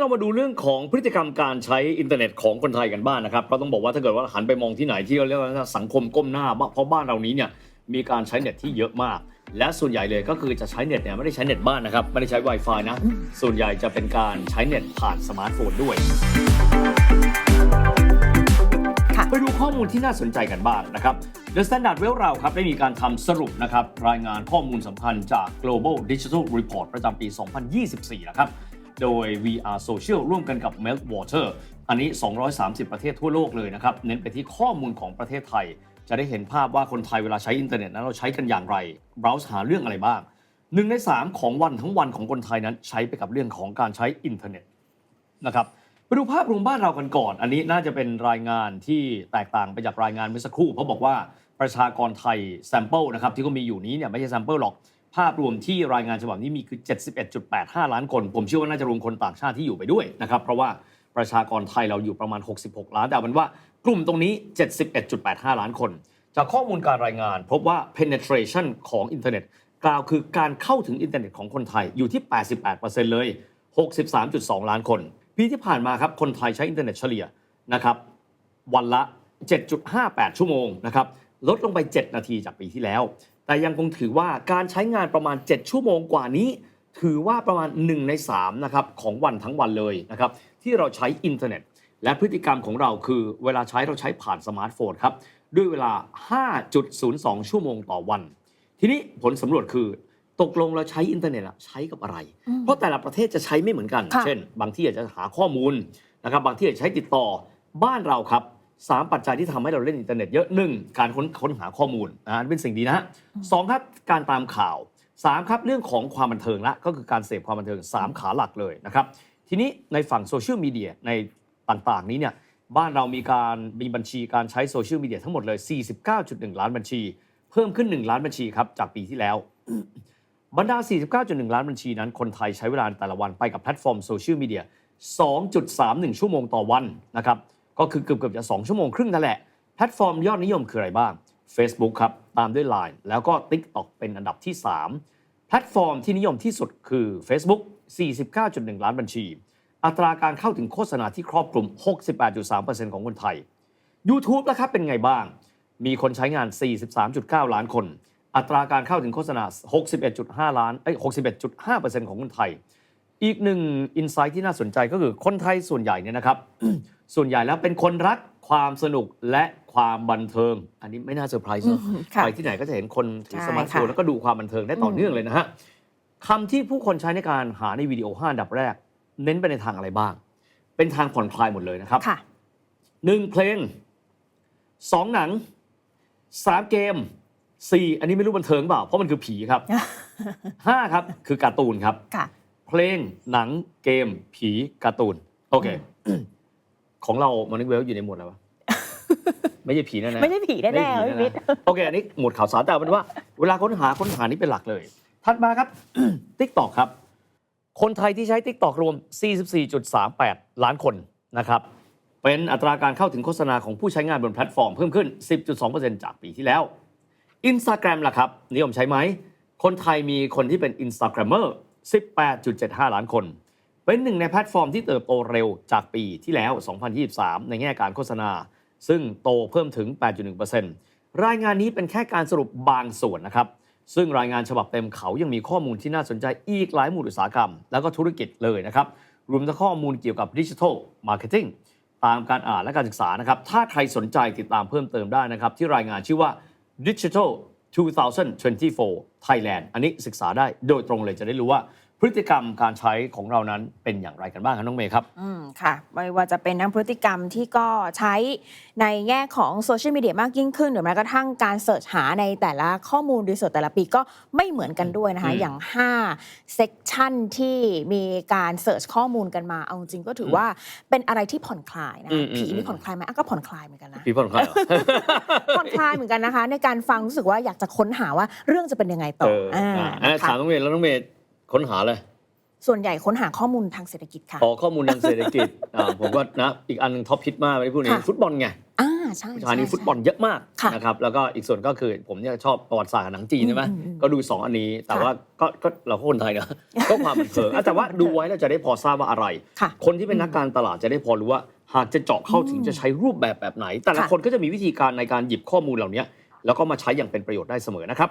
เรามาดูเรื่องของพฤติกรรมการใช้อินเทอร์เน็ตของคนไทยกันบ้างนะครับก็ต้องบอกว่าถ้าเกิดว่าหันไปมองที่ไหนที่เราเรียกว่าสังคมก้มหน้าเพราะบ้านเรานี้เนี่ยมีการใช้เน็ตที่เยอะมาก และส่วนใหญ่เลยก็คือจะใช้เน็ตเนี่ยไม่ได้ใช้เน็ตบ้านนะครับไม่ได้ใช้ Wi-Fi นะ ส่วนใหญ่จะเป็นการใช้เน็ตผ่านสมาร์ทโฟนด้วยไปดูข้อมูลที่น่าสนใจกันบ้างนะครับ The Standard Well เราครับได้มีการทำสรุปนะครับรายงานข้อมูลสำคัญจาก Global Digital Report ประจำปี 2024 นะครับ โดย VR Social ร่วมกันกับ Meltwater อันนี้ 230 ประเทศทั่วโลกเลยนะครับ เน้นไปที่ข้อมูลของประเทศไทย จะได้เห็นภาพว่าคนไทยเวลาใช้อินเทอร์เน็ตนั้นเราใช้กันอย่างไร browse หาเรื่องอะไรบ้างหนึ่งใน3ของวันทั้งวันของคนไทยนั้นใช้ไปกับเรื่องของการใช้อินเทอร์เน็ตนะครับไปดูภาพรวมบ้านเรากันก่อน อันนี้น่าจะเป็นรายงานที่แตกต่างไปจากรายงานเมื่อสักครู่เพราะบอกว่าประชากรไทยแซมเปิลนะครับที่เขามีอยู่นี้เนี่ยไม่ใช่แซมเปิลหรอก ภาพรวมที่รายงานฉบับนี้มีคือ 71.85 ล้านคน ผมเชื่อว่าน่าจะรวมคนต่างชาติที่อยู่ไปด้วยนะครับ เพราะว่าประชากรไทยเราอยู่ประมาณ 66 ล้าน แต่เอาเป็นว่ากลุ่มตรงนี้ 71.85 ล้านคน จากข้อมูลการรายงาน พบว่า penetration ของอินเทอร์เน็ตกล่าวคือการเข้าถึงอินเทอร์เน็ตของคนไทยอยู่ที่ 88%เลย 63.2 ล้านคน ปีที่ผ่านมาครับคนไทยใช้อินเทอร์เน็ตเฉลี่ยนะครับวันละ 7.58 ชั่วโมงนะครับลดลงไป 7 นาทีจากปีที่แล้ว แต่ยังคงถือว่าการใช้งานประมาณ 7 ชั่วโมงกว่านี้ ถือว่าประมาณ 1 ใน3นะครับของวันทั้งวันเลยนะครับที่เราใช้อินเทอร์เน็ต และพฤติกรรมของเราคือเวลาใช้เราใช้ผ่านสมาร์ทโฟนครับด้วยเวลา 5.02 ชั่วโมงต่อวัน ทีนี้ผลสำรวจคือตกลงเราใช้อินเทอร์เน็ตอะใช้กับอะไรอืมเพราะแต่ละประเทศจะใช้ไม่เหมือนกันค่ะเช่น บางที่อาจจะหาข้อมูลนะครับบางที่อาจจะใช้ติดต่อบ้านเราครับ สามปัจจัยที่ทำให้เราเล่นอินเทอร์เน็ตเยอะหนึ่งการค้นค้นหาข้อมูลนะอันเป็นสิ่งดีนะฮะสองครับการตามข่าวสามครับเรื่องของความบันเทิงละก็คือการเสพความบันเทิงสามขาหลักเลยนะครับ ทีนี้ในฝั่งโซเชียลมีเดียในต่างๆ นี้เนี่ยบ้านเรามีการมีบัญชีการใช้โซเชียลมีเดียทั้งหมดเลย 49.1 ล้านบัญชี เพิ่มขึ้น 1 ล้านบัญชีครับจากปีที่แล้ว บรรดา 49.1 ล้านบัญชีนั้น คนไทยใช้เวลาแต่ละวันไปกับแพลตฟอร์มโซเชียลมีเดีย2.31 ชั่วโมงต่อวันนะครับ ก็คือเกือบเกือบๆจะ 2 ชั่วโมงครึ่งนั่นแหละ แพลตฟอร์มยอดนิยมคืออะไรบ้าง Facebook ครับ ตามด้วย Line แล้วก็ TikTok เป็นอันดับที่ 3 แพลตฟอร์มที่นิยมที่สุดคือ Facebook 49.1 ล้านบัญชี อัตราการเข้าถึงโฆษณาที่ครอบคลุม 68.3%ของคนไทย YouTube นะครับเป็นไงบ้าง มีคนใช้งาน 43.9 ล้านคน อัตราการเข้าถึงโฆษณา 61.5 ล้านเอ้ย61.5%ของคนไทย อีกหนึ่งอินไซต์ที่น่าสนใจก็คือคนไทยส่วนใหญ่เนี่ยนะครับ ส่วนใหญ่แล้วเป็นคนรักความสนุกและความบันเทิง อันนี้ไม่น่าเซอร์ไพรส์เนอะอืมค่ะไปที่ไหนก็จะเห็นคนถือใช่สมาร์ทโฟนค่ะ แล้วก็ดูความบันเทิงได้ต่อเนื่องเลยนะฮะคำที่ผู้คนใช้ในการหาในวิดีโอห้าอันดับแรก เน้นไปในทางอะไรบ้าง เป็นทางผ่อนคลายหมดเลยนะครับ ค่ะ หนึ่งเพลงสองหนังสามเกมสี่อันนี้ไม่รู้บันเทิงเปล่า เพราะมันคือผีครับ ห้าครับ คือการ์ตูนครับ ค่ะ เพลงหนังเกมผีการ์ตูน โอเค ของเรามันนึกเวลอยู่ในหมวดอะไรวะ ไม่ใช่ผีแน่ๆไม่ใช่ผีแน่ๆไม่ผีพี่วิทย์โอเคอันนี้หมวดข่าวสารแต่เอาเป็นว่า เวลาค้นหาค้นหานี่เป็นหลักเลย ถัดมาครับ TikTok ครับ คนไทยที่ใช้ TikTok รวม 44.38 ล้านคนนะครับ เป็นอัตราการเข้าถึงโฆษณาของผู้ใช้งานบนแพลตฟอร์มเพิ่มขึ้น 10.2%จากปีที่แล้ว Instagram ล่ะครับนิยมใช้ไหม คนไทยมีคนที่เป็น Instagrammer 18.75 ล้านคน เป็นหนึ่งในแพลตฟอร์มที่เติบโตเร็วจากปีที่แล้ว 2023 ในแง่การโฆษณา ซึ่งโตเพิ่มถึง 8.1%รายงานนี้เป็นแค่การสรุปบางส่วนนะครับ ซึ่งรายงานฉบับเต็มเขายังมีข้อมูลที่น่าสนใจอีกหลายหมู่อุตสาหกรรม แล้วก็ธุรกิจเลยนะครับ รวมทั้งข้อมูลเกี่ยวกับดิจิทัลมาร์เก็ตติ้งตามการอ่านและการศึกษานะครับ ถ้าใครสนใจติดตามเพิ่มเติมได้นะครับ ที่รายงานชื่อว่า Digital 2024 Thailand อันนี้ศึกษาได้โดยตรงเลยจะได้รู้ว่า พฤติกรรมการใช้ของเรานั้นเป็นอย่างไรกันบ้างครับน้องเมย์ครับ อืมค่ะ ไม่ว่าจะเป็นทั้งพฤติกรรมที่ก็ใช้ในแง่ของโซเชียลมีเดียมากยิ่งขึ้น หรือแม้กระทั่งการเสิร์ชหาในแต่ละข้อมูลรีเสิร์ชแต่ละปีก็ไม่เหมือนกันด้วยนะคะ อืมอย่าง5เซกชันที่มีการเสิร์ชข้อมูลกันมาเอาจริงก็ถือว่าเป็นอะไรที่ผ่อนคลายนะอืคะมอืมผีอืนี่ม ผ่อนคลายไหมอะก็ผ่อนคลายเหมือนกันนะ พี่พลใครเหรอ ผ่อนคลายเหมือนกันนะคะ ในการฟังรู้สึกว่าอยากจะค้นหาว่าเรื่องจะเป็นยังไงต่เออออ่าอ่าอ่านะคะ ถามน้องเมย์แล้วน้องเมย์ ค้นหาเลยส่วนใหญ่ค้นหาข้อมูลทางเศรษฐกิจค่ะขอข้อมูลทางเศรษฐกิจอ่าผมก็นะอีกอันหนึงท็อปฮิตมากไม่ได้พูดนี้ค่ะฟุตบอลไงอ่าใช่สถานีใช่ฟุตบอลเยอะมากค่ะนะครับแล้วก็อีกส่วนก็คือผมเนี่ยชอบประวัติศาสตร์กับหนังจีนใช่ไหมอืมอืมก็ดู 2 อันนี้แต่ค่ะว่าก็ก็เราก็คนไทยนะก็ความบันเทิงอะแต่ว่าดูไว้แล้วจะได้พอทราบว่าอะไรค่ะคนที่เป็นนักการตลาดจะได้พอรู้ว่า หากจะเจาะเข้าถึงอืมจะใช้รูปแบบแบบไหน แต่ละค่ะคนก็จะมีวิธีการในการหยิบข้อมูลเหล่านี้แล้วก็มาใช้อย่างเป็นประโยชน์ได้เสมอนะครับ